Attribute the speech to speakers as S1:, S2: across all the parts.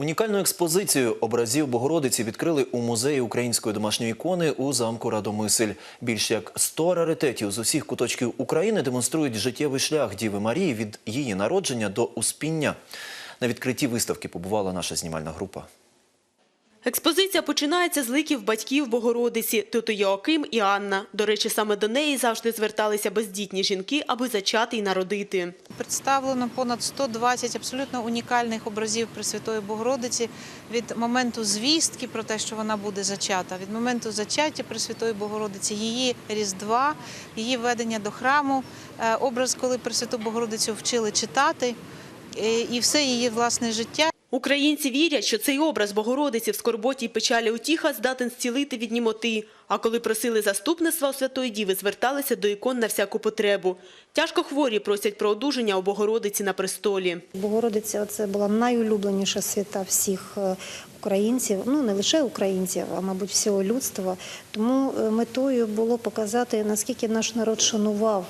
S1: Унікальну експозицію образів Богородиці відкрили у музеї української домашньої ікони у замку Радомисель. Більш як 100 раритетів з усіх куточків України демонструють життєвий шлях Діви Марії від її народження до успіння. На відкритті виставки побувала наша знімальна група.
S2: Експозиція починається з ликів батьків Богородиці – Тото Йоаким і Анна. До речі, саме до неї завжди зверталися бездітні жінки, аби зачати і народити.
S3: Представлено понад 120 абсолютно унікальних образів Пресвятої Богородиці від моменту звістки про те, що вона буде зачата, від моменту зачаття Пресвятої Богородиці, її різдва, її ведення до храму, е, образ, коли Пресвяту Богородицю вчили читати, е, і все її власне життя.
S2: Українці вірять, що цей образ Богородиці в скорботі й печалі утіха здатен зцілити від німоти. А коли просили заступництва у Святої Діви, зверталися до ікон на всяку потребу. Тяжко хворі просять про одужання у Богородиці на престолі.
S4: Богородиця це була найулюбленіша свята всіх е, українців, ну не лише українців, а мабуть всього людства. Тому е, метою було показати, наскільки наш народ шанував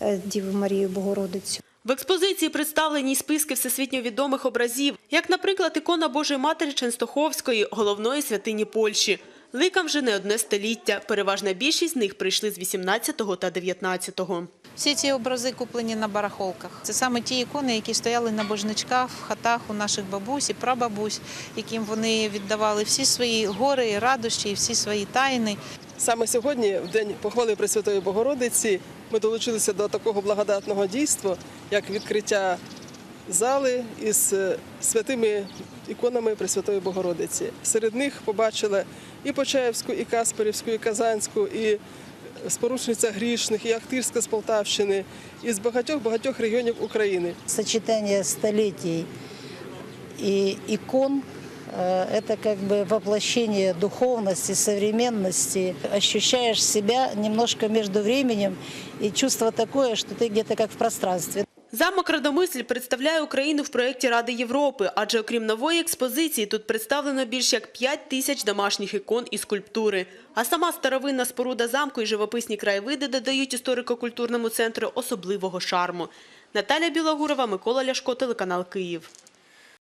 S4: е, Діву Марію Богородицю.
S2: В експозиції представлені списки всесвітньо відомих образів, як, наприклад, ікона Божої Матері Ченстоховської, головної святині Польщі. Ликам вже не одне століття. Переважна більшість з них прийшли з 18-го та 19-го.
S3: Всі ці образи куплені на барахолках. Це саме ті ікони, які стояли на божничках в хатах у наших бабусь і прабабусь, яким вони віддавали всі свої гори, радощі, і всі свої тайни.
S5: Саме сьогодні, в день похвали Пресвятої Богородиці, ми долучилися до такого благодатного дійства, як відкриття зали із е, святими іконами Пресвятої Богородиці. Серед них побачили і Почаївську, і Касперівську, і Казанську, і спорушниця грішних, і Ахтирська з Полтавщини, і з багатьох-багатьох регіонів України.
S6: сочетание столетий и икон э, это как бы воплощение духовности, современности. Ощущаешь себя немножко между временем и чувство такое, что ты где-то как в пространстве.
S2: Замок Радомисль представляє Україну в проєкті Ради Європи, адже окрім нової експозиції тут представлено більш як 5 тисяч домашніх ікон і скульптури. А сама старовинна споруда замку і живописні краєвиди додають історико-культурному центру особливого шарму. Наталя Білогурова, Микола Ляшко, телеканал Київ.